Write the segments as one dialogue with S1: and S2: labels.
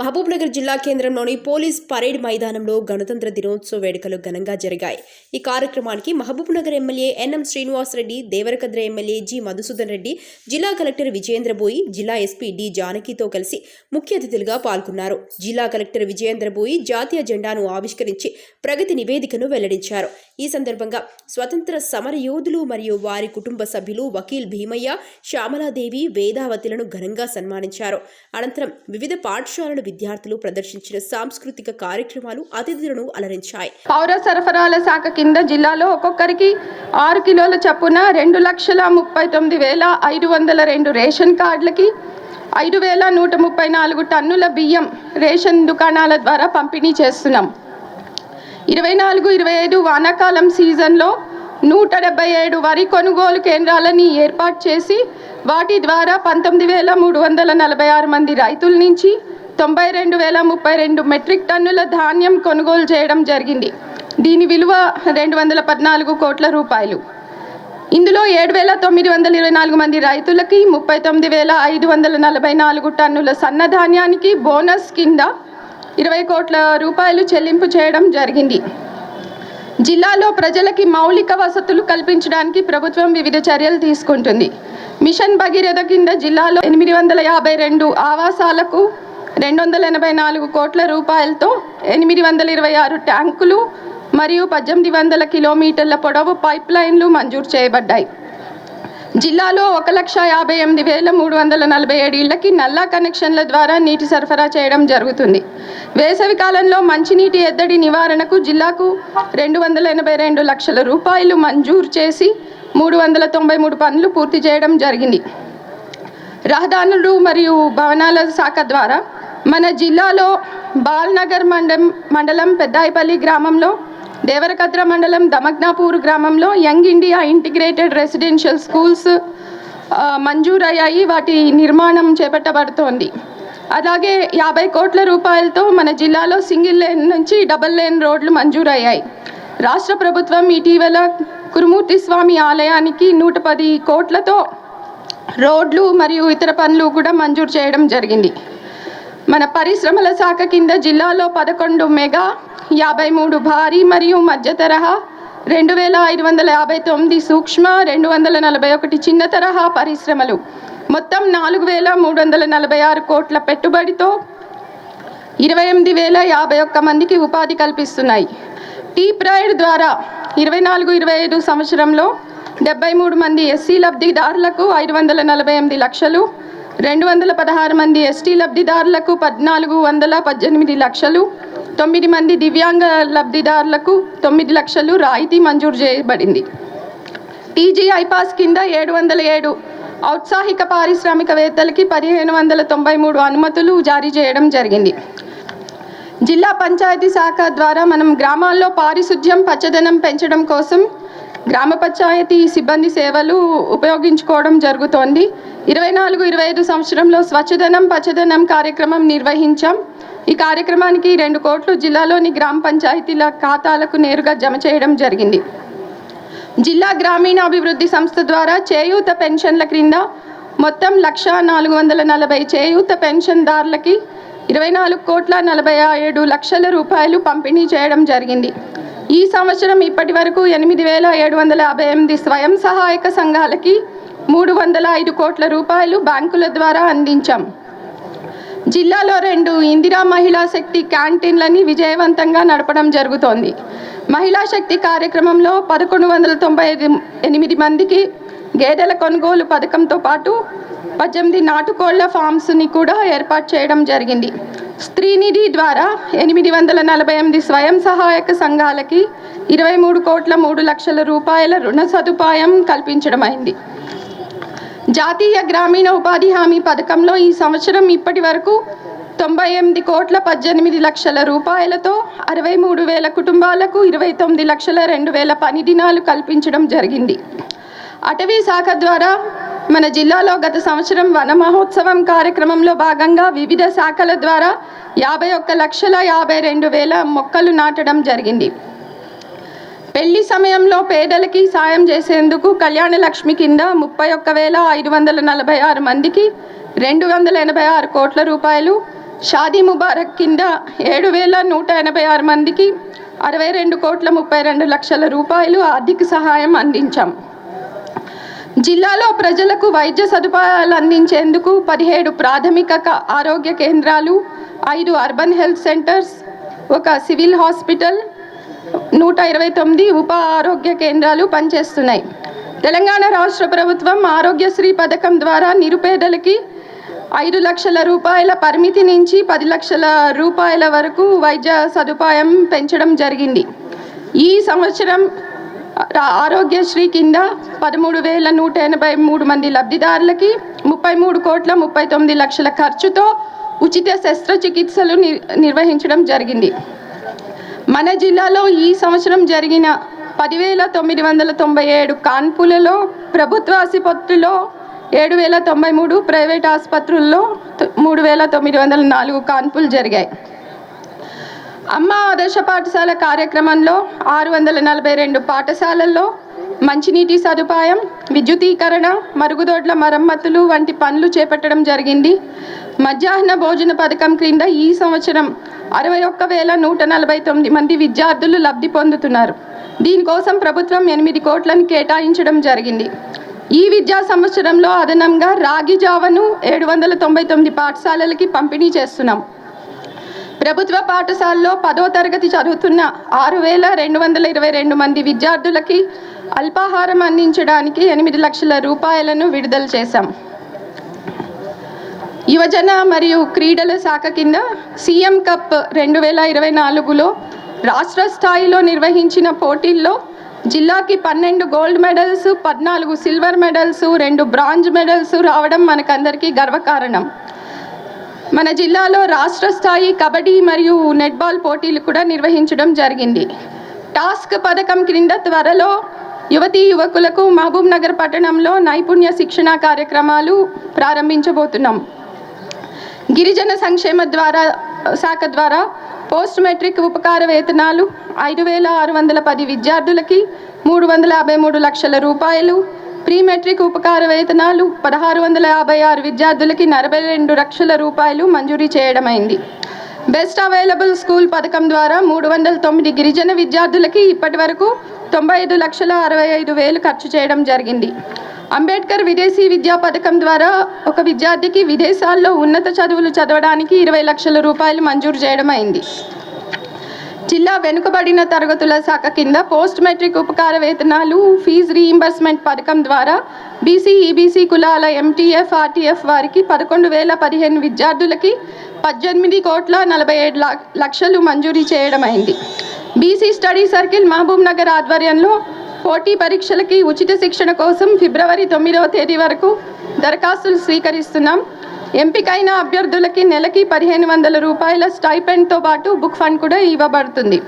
S1: మహబూబ్నగర్ జిల్లా కేంద్రంలోని police parade మైదానంలో గణతంత్ర దినోత్సవ వేడుకలు ఘనంగా జరిగాయి. ఈ కార్యక్రమానికి Mahabubnagar MLA NM Srinivasareddy Devarakadra MLA G Madhusudan Reddy జిల్లా కలెక్టర్ విజయేంద్రబోయి జిల్లా ఎస్పీ డి జానకితో కలిసి ముఖ్య అతిథులుగా పాల్గొన్నారు. జిల్లా కలెక్టర్ విజయేంద్రబోయి జాతీయ జెండాను ఆవిష్కరించి ప్రగతి నివేదికను వెల్లడించారు. ఈ సందర్భంగా స్వతంత్ర సమర యోధులు మరియు వారి కుటుంబ సభ్యులు వకీల్ భీమయ్య శ్యామలాదేవి వేదావతులను ఘనంగా సన్మానించారు. అనంతరం వివిధ పాఠశాలలు విద్యార్థులు ప్రదర్శించిన సాంస్కృతిక కార్యక్రమాలు అతిథులను అలరించాయి.
S2: పౌర సరఫరాల శాఖ కింద జిల్లాలో ఒక్కొక్కరికి ఆరు కిలోల చొప్పున రెండు లక్షల ముప్పై తొమ్మిది వేల ఐదు వందల రెండు రేషన్ కార్డులకి ఐదు వేల నూట ముప్పై నాలుగు టన్నుల బియ్యం రేషన్ దుకాణాల ద్వారా పంపిణీ చేస్తున్నాం. ఇరవై నాలుగు ఇరవై ఐదు వానాకాలం సీజన్లో నూట డెబ్బై ఏడు వరి కొనుగోలు కేంద్రాలని ఏర్పాటు చేసి వాటి ద్వారా పంతొమ్మిది వేల మూడు వందల నలభై ఆరు మంది రైతుల నుంచి తొంభై రెండు వేల ముప్పై రెండు మెట్రిక్ టన్నుల ధాన్యం కొనుగోలు చేయడం జరిగింది. దీని విలువ రెండు వందల పద్నాలుగు కోట్ల రూపాయలు. ఇందులో ఏడు వేల తొమ్మిది వందల ఇరవై నాలుగు మంది రైతులకి ముప్పై తొమ్మిది వేల ఐదు వందల నలభై నాలుగు టన్నుల సన్న ధాన్యానికి బోనస్ కింద ఇరవై కోట్ల రూపాయలు చెల్లింపు చేయడం జరిగింది. జిల్లాలో ప్రజలకి మౌలిక వసతులు కల్పించడానికి ప్రభుత్వం వివిధ చర్యలు తీసుకుంటుంది. మిషన్ భగీరథ కింద జిల్లాలో ఎనిమిది వందల యాభై రెండు ఆవాసాలకు రెండు వందల ఎనభై నాలుగు కోట్ల రూపాయలతో ఎనిమిది వందల ఇరవై ఆరు ట్యాంకులు మరియు పద్దెనిమిది వందల కిలోమీటర్ల పొడవు పైప్ లైన్లు మంజూరు చేయబడ్డాయి. జిల్లాలో ఒక లక్ష యాభై ఎనిమిది వేల మూడు వందల నలభై ఏడు ఇళ్ళకి నల్లా కనెక్షన్ల ద్వారా నీటి సరఫరా చేయడం జరుగుతుంది. వేసవి కాలంలో మంచినీటి ఎద్దడి నివారణకు జిల్లాకు రెండు వందల ఎనభై రెండు లక్షల రూపాయలు మంజూరు చేసి మూడు వందల తొంభై మూడు పనులు పూర్తి చేయడం జరిగింది. రహదారులు మరియు భవనాల శాఖ ద్వారా మన జిల్లాలో బాల్నగర్ మండలం మండలం పెద్దాయిపల్లి గ్రామంలో దేవరకద్ర మండలం దమగ్నాపూర్ గ్రామంలో young India integrated residential schools మంజూరయ్యాయి. వాటి నిర్మాణం చేపట్టబడుతోంది. అలాగే యాభై కోట్ల రూపాయలతో మన జిల్లాలో సింగిల్ లేన్ నుంచి డబుల్ లేన్ రోడ్లు మంజూరయ్యాయి. రాష్ట్ర ప్రభుత్వం ఇటీవల కురుమూర్తి స్వామి ఆలయానికి నూట పది కోట్లతో రోడ్లు మరియు ఇతర పనులు కూడా మంజూరు చేయడం జరిగింది. మన పరిశ్రమల శాఖ కింద జిల్లాలో పదకొండు మెగా యాభై మూడు భారీ మరియు మధ్య తరహా రెండు వేల ఐదు వందల యాభై తొమ్మిది సూక్ష్మ రెండు వందల నలభై ఒకటి చిన్న తరహా పరిశ్రమలు. మొత్తం నాలుగు వేల మూడు వందల నలభై ఆరు కోట్ల పెట్టుబడితో ఇరవై ఎనిమిది వేల యాభై ఒక్క మందికి ఉపాధి కల్పిస్తున్నాయి. టీ ప్రైడ్ ద్వారా ఇరవై నాలుగు ఇరవై ఐదు సంవత్సరంలో డెబ్బై మూడు మంది ఎస్సీ లబ్ధిదారులకు ఐదు వందల నలభై ఎనిమిది లక్షలు రెండు వందల పదహారు మంది ఎస్టీ లబ్ధిదారులకు పద్నాలుగు వందల పద్దెనిమిది లక్షలు తొమ్మిది మంది దివ్యాంగ లబ్ధిదారులకు తొమ్మిది లక్షలు రాయితీ మంజూరు చేయబడింది. టీజీఐ పాస్ కింద ఏడు వందల ఏడు ఔత్సాహిక పారిశ్రామికవేత్తలకి పదిహేను వందల తొంభై మూడు అనుమతులు జారీ చేయడం జరిగింది. జిల్లా పంచాయతీ శాఖ ద్వారా మనం గ్రామాల్లో పారిశుధ్యం పచ్చదనం పెంచడం కోసం గ్రామ పంచాయతీ సిబ్బంది సేవలు ఉపయోగించుకోవడం జరుగుతోంది. ఇరవై నాలుగు ఇరవై ఐదు సంవత్సరంలో స్వచ్ఛదనం పచ్చదనం కార్యక్రమం నిర్వహించాం. ఈ కార్యక్రమానికి రెండు కోట్లు జిల్లాలోని గ్రామ పంచాయతీల ఖాతాలకు నేరుగా జమ చేయడం జరిగింది. జిల్లా గ్రామీణాభివృద్ధి సంస్థ ద్వారా చేయూత పెన్షన్ల క్రింద మొత్తం లక్ష నాలుగు వందల నలభై చేయూత పెన్షన్దారులకి ఇరవై నాలుగు కోట్ల నలభై ఏడు లక్షల రూపాయలు పంపిణీ చేయడం జరిగింది. ఈ సంవత్సరం ఇప్పటి వరకు ఎనిమిది వేల ఏడు వందల యాభై ఎనిమిది స్వయం సహాయక సంఘాలకి మూడు వందల ఐదు కోట్ల రూపాయలు బ్యాంకుల ద్వారా అందించాం. జిల్లాలో రెండు ఇందిరా మహిళా శక్తి క్యాంటీన్లని విజయవంతంగా నడపడం జరుగుతోంది. మహిళా శక్తి కార్యక్రమంలో పదకొండు వందల తొంభై ఐదు ఎనిమిది మందికి గేదెల కొనుగోలు పథకంతో పాటు పద్దెనిమిది నాటుకోళ్ళ ఫామ్స్ని కూడా ఏర్పాటు చేయడం జరిగింది. స్త్రీనిధి ద్వారా ఎనిమిది వందల నలభై ఎనిమిది స్వయం సహాయక సంఘాలకి ఇరవై మూడు కోట్ల మూడు లక్షల రూపాయల రుణ సదుపాయం కల్పించడమైంది. జాతీయ గ్రామీణ ఉపాధి హామీ పథకంలో ఈ సంవత్సరం ఇప్పటి వరకు తొంభై ఎనిమిది కోట్ల పద్దెనిమిది లక్షల రూపాయలతో అరవై మూడు వేల కుటుంబాలకు ఇరవై తొమ్మిది లక్షల రెండు వేల పని దినాలు కల్పించడం జరిగింది. అటవీ శాఖ ద్వారా మన జిల్లాలో గత సంవత్సరం వన మహోత్సవం కార్యక్రమంలో భాగంగా వివిధ శాఖల ద్వారా యాభై ఒక్క లక్షల యాభై రెండు వేల మొక్కలు నాటడం జరిగింది. పెళ్ళి సమయంలో పేదలకి సాయం చేసేందుకు కళ్యాణ లక్ష్మి కింద ముప్పై ఒక్క వేల ఐదు వందల నలభై ఆరు మందికి రెండు వందల ఎనభై ఆరు కోట్ల రూపాయలు షాదీ ముబారక్ కింద ఏడు వేల నూట ఎనభై ఆరు మందికి అరవై రెండు కోట్ల ముప్పై రెండు లక్షల రూపాయలు ఆర్థిక సహాయం అందించాం. జిల్లాలో ప్రజలకు వైద్య సదుపాయాలు అందించేందుకు పదిహేడు ప్రాథమిక ఆరోగ్య కేంద్రాలు ఐదు అర్బన్ హెల్త్ సెంటర్స్ ఒక సివిల్ హాస్పిటల్ నూట ఇరవై తొమ్మిది ఉప ఆరోగ్య కేంద్రాలు పనిచేస్తున్నాయి. తెలంగాణ రాష్ట్ర ప్రభుత్వం ఆరోగ్యశ్రీ పథకం ద్వారా నిరుపేదలకి ఐదు లక్షల రూపాయల పరిమితి నుంచి పది లక్షల రూపాయల వరకు వైద్య సదుపాయం పెంచడం జరిగింది. ఈ సంవత్సరం ఆరోగ్యశ్రీ కింద పదమూడు వేల నూట ఎనభై మూడు మంది లబ్ధిదారులకి ముప్పై మూడు కోట్ల ముప్పై తొమ్మిది లక్షల ఖర్చుతో ఉచిత శస్త్రచికిత్సలు నిర్వహించడం జరిగింది. మన జిల్లాలో ఈ సంవత్సరం జరిగిన పదివేల తొమ్మిది వందల తొంభై ఏడు కాన్పులలో ప్రభుత్వ ఆసుపత్రిలో ఏడు వేల తొంభై మూడు ప్రైవేట్ ఆసుపత్రుల్లో తొ- మూడు వేల తొమ్మిది వందల నాలుగు కాన్పులు జరిగాయి. అమ్మ ఆదర్శ పాఠశాల కార్యక్రమంలో ఆరు వందల నలభై రెండు పాఠశాలల్లో మంచినీటి సదుపాయం విద్యుదీకరణ మరుగుదొడ్ల మరమ్మతులు వంటి పనులు చేపట్టడం జరిగింది. మధ్యాహ్న భోజన పథకం క్రింద ఈ సంవత్సరం అరవై ఒక్క వేల నూట నలభై తొమ్మిది మంది విద్యార్థులు లబ్ధి పొందుతున్నారు. దీనికోసం ప్రభుత్వం ఎనిమిది కోట్లను కేటాయించడం జరిగింది. ఈ విద్యా సంవత్సరంలో అదనంగా రాగి జావను ఏడు వందల తొంభై తొమ్మిది పాఠశాలలకి పంపిణీ చేస్తున్నాం. ప్రభుత్వ పాఠశాలలో పదో తరగతి చదువుతున్న ఆరు వేల రెండు వందల ఇరవై రెండు మంది విద్యార్థులకి అల్పాహారం అందించడానికి ఎనిమిది లక్షల రూపాయలను విడుదల చేశాం. యువజన మరియు క్రీడల శాఖ కింద సీఎం కప్ రెండు వేల ఇరవై నాలుగులో రాష్ట్ర స్థాయిలో నిర్వహించిన పోటీల్లో జిల్లాకి పన్నెండు గోల్డ్ మెడల్స్ పద్నాలుగు సిల్వర్ మెడల్స్ రెండు బ్రాంజ్ మెడల్స్ రావడం మనకందరికీ గర్వకారణం. మన జిల్లాలో రాష్ట్ర స్థాయి కబడ్డీ మరియు నెట్బాల్ పోటీలు కూడా నిర్వహించడం జరిగింది. టాస్క్ పథకం క్రింద త్వరలో యువతీ యువకులకు మహబూబ్ నగర్ పట్టణంలో నైపుణ్య శిక్షణ కార్యక్రమాలు ప్రారంభించబోతున్నాం. గిరిజన సంక్షేమ ద్వారా శాఖ ద్వారా పోస్ట్ మెట్రిక్ ఉపకార వేతనాలు ఐదు వేల ఆరు వందల పది విద్యార్థులకి మూడు వందల యాభై మూడు లక్షల రూపాయలు ప్రీ మెట్రిక్ ఉపకార వేతనాలు పదహారు వందల యాభై ఆరు విద్యార్థులకి నలభై రెండు లక్షల రూపాయలు మంజూరీ చేయడమైంది. బెస్ట్ అవైలబుల్ స్కూల్ పథకం ద్వారా మూడు వందల తొమ్మిది గిరిజన విద్యార్థులకి ఇప్పటి వరకు తొంభై ఐదు లక్షల అరవై ఐదు వేలు ఖర్చు చేయడం జరిగింది. అంబేద్కర్ విదేశీ విద్యా పథకం ద్వారా ఒక విద్యార్థికి విదేశాల్లో ఉన్నత చదువులు చదవడానికి ఇరవై లక్షల రూపాయలు మంజూరు చేయడం అయింది జిల్లా వెనుకబడిన తరగతుల శాఖ కింద పోస్ట్ మెట్రిక్ ఉపకార వేతనాలు ఫీజు రీయింబర్స్మెంట్ పథకం ద్వారా బీసీ ఈబీసీ కులాల ఎంటీఎఫ్ ఆర్టీఎఫ్ వారికి పదకొండు వేల పదిహేను విద్యార్థులకి పద్దెనిమిది కోట్ల నలభై ఏడు లక్షలు మంజూరీ చేయడమైంది. BC study circle Mahabub Nagar ఆధ్వర్యంలో పోటీ పరీక్షలకి ఉచిత శిక్షణ కోసం ఫిబ్రవరి తొమ్మిదవ తేదీ వరకు దరఖాస్తులు స్వీకరిస్తున్నాం. ఎంపికైన అభ్యర్థులకి నెలకి పదిహేను వందల రూపాయల స్టైపెండ్తో పాటు బుక్ ఫండ్ కూడా ఇవ్వబడుతుంది.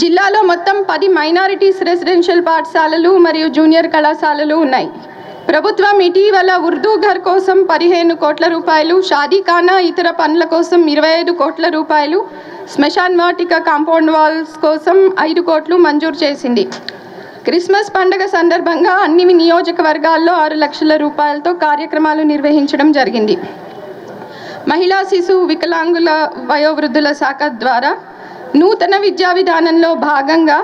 S2: జిల్లాలో మొత్తం పది మైనారిటీస్ రెసిడెన్షియల్ పాఠశాలలు మరియు జూనియర్ కళాశాలలు ఉన్నాయి. ప్రభుత్వం ఇటీవల ఉర్దూ ఘర్ కోసం పదిహేను కోట్ల రూపాయలు షాదీఖానా ఇతర పనుల కోసం ఇరవై ఐదు కోట్ల రూపాయలు శ్మశాన్ వాటిక కాంపౌండ్ వాల్స్ కోసం ఐదు కోట్లు మంజూరు చేసింది. క్రిస్మస్ పండుగ సందర్భంగా అన్ని నియోజకవర్గాల్లో ఆరు లక్షల రూపాయలతో కార్యక్రమాలు నిర్వహించడం జరిగింది. మహిళా శిశు వికలాంగుల వయోవృద్ధుల శాఖ ద్వారా నూతన విద్యా విధానంలో భాగంగా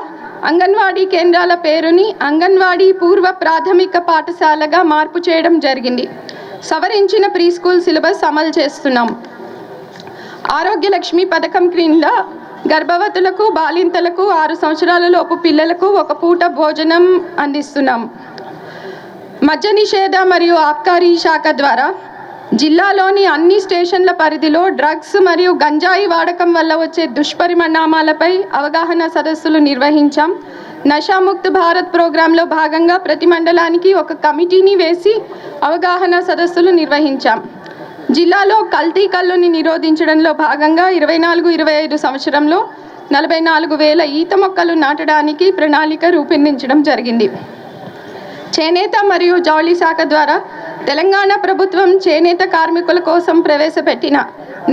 S2: అంగన్వాడీ కేంద్రాల పేరుని అంగన్వాడీ పూర్వ ప్రాథమిక పాఠశాలగా మార్పు చేయడం జరిగింది. సవరించిన ప్రీ స్కూల్ సిలబస్ అమలు చేస్తున్నాం. ఆరోగ్యలక్ష్మి పథకం క్రింద గర్భవతులకు బాలింతలకు ఆరు సంవత్సరాల లోపు పిల్లలకు ఒక పూట భోజనం అందిస్తున్నాం. మద్య నిషేధ మరియు ఆబ్కారీ శాఖ ద్వారా జిల్లాలోని అన్ని స్టేషన్ల పరిధిలో డ్రగ్స్ మరియు గంజాయి వాడకం వల్ల వచ్చే దుష్పరిణామాలపై అవగాహన సదస్సులు నిర్వహించాం. నషాముక్త్ భారత్ ప్రోగ్రాంలో భాగంగా ప్రతి మండలానికి ఒక కమిటీని వేసి అవగాహన సదస్సులు నిర్వహించాం. జిల్లాలో కల్తీ కల్లుని నిరోధించడంలో భాగంగా ఇరవై నాలుగు ఇరవై ఐదు సంవత్సరంలో నలభై నాలుగు వేల ఈత మొక్కలు నాటడానికి ప్రణాళిక రూపొందించడం జరిగింది. చేనేత మరియు జౌళి శాఖ ద్వారా తెలంగాణ ప్రభుత్వం చేనేత కార్మికుల కోసం ప్రవేశపెట్టిన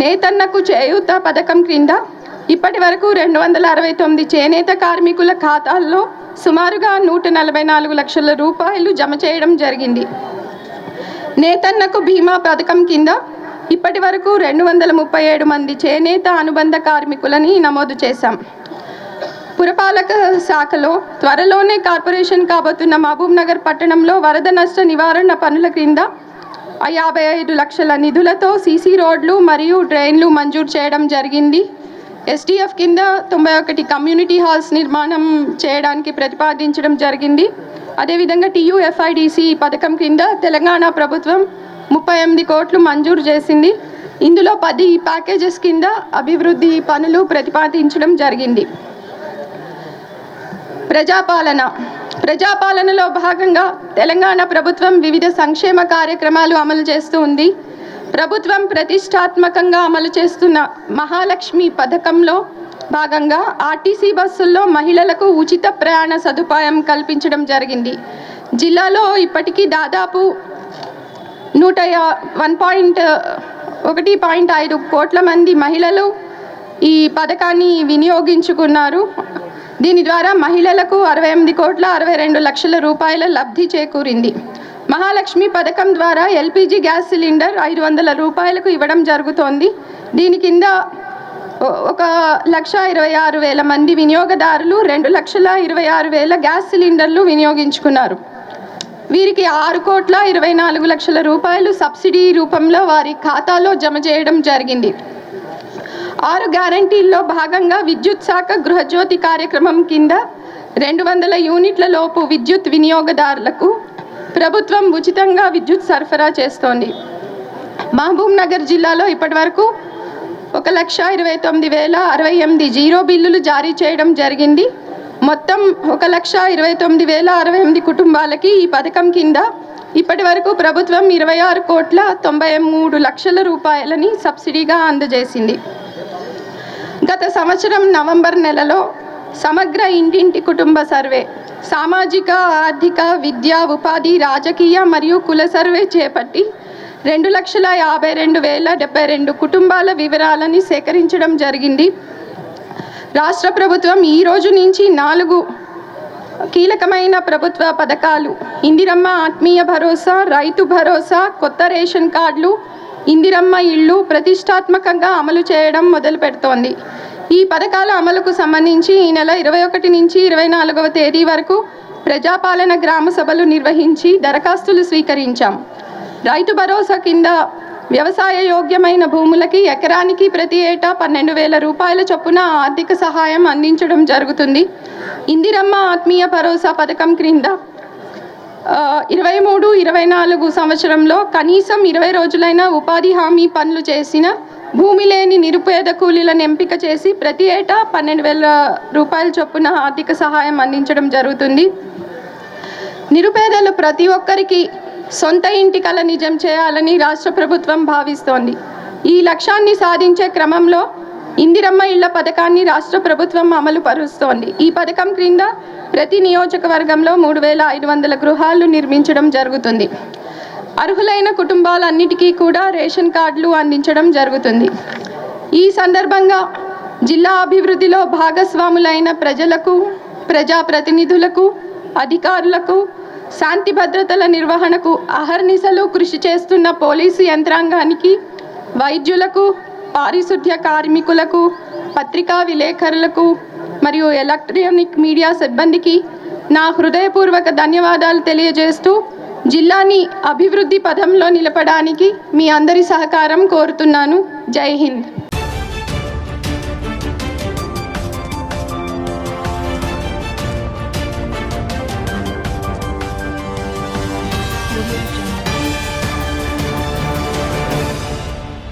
S2: నేతన్నకు చేయూత పథకం క్రింద ఇప్పటి వరకు రెండు వందల అరవై తొమ్మిది చేనేత కార్మికుల ఖాతాల్లో సుమారుగా నూట నలభై నాలుగు లక్షల రూపాయలు జమ చేయడం జరిగింది. నేతన్నకు బీమా పథకం కింద ఇప్పటి వరకు రెండు వందల ముప్పై ఏడు మంది చేనేత అనుబంధ కార్మికులని నమోదు చేశాం. పురపాలక శాఖలో త్వరలోనే కార్పొరేషన్ కాబోతున్న మహబూబ్ నగర్ పట్టణంలో వరద నష్ట నివారణ పనుల క్రింద యాభై ఐదు లక్షల నిధులతో సీసీ రోడ్లు మరియు డ్రైన్లు మంజూరు చేయడం జరిగింది. ఎస్టీఎఫ్ కింద తొంభై ఒకటి కమ్యూనిటీ హాల్స్ నిర్మాణం చేయడానికి ప్రతిపాదించడం జరిగింది. అదేవిధంగా టీయూఎఫ్ఐడిసి పథకం కింద తెలంగాణ ప్రభుత్వం ముప్పై ఎనిమిది కోట్లు మంజూరు చేసింది. ఇందులో పది ప్యాకేజెస్ కింద అభివృద్ధి పనులు ప్రతిపాదించడం జరిగింది. ప్రజాపాలన. ప్రజాపాలనలో భాగంగా తెలంగాణ ప్రభుత్వం వివిధ సంక్షేమ కార్యక్రమాలు అమలు చేస్తూ ఉంది. ప్రభుత్వం ప్రతిష్టాత్మకంగా అమలు చేస్తున్న మహాలక్ష్మి పథకంలో భాగంగా ఆర్టీసీ బస్సుల్లో మహిళలకు ఉచిత ప్రయాణ సదుపాయం కల్పించడం జరిగింది. జిల్లాలో ఇప్పటికీ దాదాపు నూట యా- వన్ పాయింట్ ఒకటి పాయింట్ ఐదు కోట్ల మంది మహిళలు ఈ పథకాన్ని వినియోగించుకున్నారు. దీని ద్వారా మహిళలకు అరవై ఎనిమిది కోట్ల అరవై రెండు లక్షల రూపాయల లబ్ధి చేకూరింది. మహాలక్ష్మి పథకం ద్వారా ఎల్పిజి గ్యాస్ సిలిండర్ ఐదు వందల రూపాయలకు ఇవ్వడం జరుగుతోంది. దీని కింద ఒక లక్ష ఇరవై ఆరు వేల మంది వినియోగదారులు రెండు లక్షల ఇరవై ఆరు వేల గ్యాస్ సిలిండర్లు వినియోగించుకున్నారు. వీరికి ఆరు కోట్ల ఇరవై నాలుగు లక్షల రూపాయలు సబ్సిడీ రూపంలో వారి ఖాతాలో జమ చేయడం జరిగింది. ఆరు గ్యారంటీల్లో భాగంగా విద్యుత్ శాఖ గృహజ్యోతి కార్యక్రమం కింద రెండు వందల యూనిట్ల లోపు విద్యుత్ వినియోగదారులకు ప్రభుత్వం ఉచితంగా విద్యుత్ సరఫరా చేస్తోంది. మహబూబ్ నగర్ జిల్లాలో ఇప్పటివరకు ఒక లక్ష ఇరవై తొమ్మిది వేల అరవై ఎనిమిది జీరో బిల్లులు జారీ చేయడం జరిగింది. మొత్తం ఒక లక్ష ఇరవై తొమ్మిది వేల అరవై ఎనిమిది కుటుంబాలకి ఈ పథకం కింద ఇప్పటి వరకు ప్రభుత్వం ఇరవై ఆరు కోట్ల తొంభై మూడు లక్షల రూపాయలని సబ్సిడీగా అందజేసింది. గత సంవత్సరం నవంబర్ నెలలో సమగ్ర ఇంటింటి కుటుంబ సర్వే సామాజిక ఆర్థిక విద్య ఉపాధి రాజకీయ మరియు కుల సర్వే చేపట్టి రెండు లక్షల యాభై రెండు వేల డెబ్బై రెండు కుటుంబాల వివరాలని సేకరించడం జరిగింది. రాష్ట్ర ప్రభుత్వం ఈ రోజు నుంచి నాలుగు కీలకమైన ప్రభుత్వ పథకాలు. ఇందిరమ్మ ఆత్మీయ భరోసా రైతు భరోసా కొత్త రేషన్ కార్డులు ఇందిరమ్మ ఇళ్ళు ప్రతిష్టాత్మకంగా అమలు చేయడం మొదలు పెడుతోంది. ఈ పథకాల అమలుకు సంబంధించి ఈ నెల ఇరవై ఒకటి నుంచి ఇరవై నాలుగవ తేదీ వరకు ప్రజాపాలన గ్రామ సభలు నిర్వహించి దరఖాస్తులు స్వీకరించాం. రైతు భరోసా కింద వ్యవసాయ యోగ్యమైన భూములకి ఎకరానికి ప్రతి ఏటా పన్నెండు వేల రూపాయల చొప్పున ఆర్థిక సహాయం అందించడం జరుగుతుంది. ఇందిరమ్మ ఆత్మీయ భరోసా పథకం క్రింద ఇరవై మూడు ఇరవై నాలుగు సంవత్సరంలో కనీసం ఇరవై రోజులైన ఉపాధి హామీ పనులు చేసిన భూమి లేని నిరుపేద కూలీలను ఎంపిక చేసి ప్రతి ఏటా పన్నెండు వేల రూపాయల చొప్పున ఆర్థిక సహాయం అందించడం జరుగుతుంది. నిరుపేదలు ప్రతి ఒక్కరికి సొంత ఇంటి కల నిజం చేయాలని రాష్ట్ర ప్రభుత్వం భావిస్తోంది. ఈ లక్ష్యాన్ని సాధించే క్రమంలో ఇందిరమ్మ ఇళ్ళ పథకాన్ని రాష్ట్ర ప్రభుత్వం అమలు పరుస్తోంది. ఈ పథకం క్రింద ప్రతి నియోజకవర్గంలో మూడు వేల ఐదు వందల గృహాలు నిర్మించడం జరుగుతుంది. అర్హులైన కుటుంబాలన్నిటికీ కూడా రేషన్ కార్డులు అందించడం జరుగుతుంది. ఈ సందర్భంగా జిల్లా అభివృద్ధిలో భాగస్వాములైన ప్రజలకు ప్రజాప్రతినిధులకు అధికారులకు శాంతి భద్రతల నిర్వహణకు అహర్నిశలు కృషి చేస్తున్న పోలీసు యంత్రాంగానికి వైద్యులకు పారిశుద్ధ్య కార్మికులకు పత్రికా విలేకరులకు మరియు ఎలక్ట్రానిక్ మీడియా సిబ్బందికి నా హృదయపూర్వక ధన్యవాదాలు తెలియజేస్తూ జిల్లాని అభివృద్ధి పథంలో నిలపడానికి మీ అందరి సహకారం కోరుతున్నాను. జై హింద్.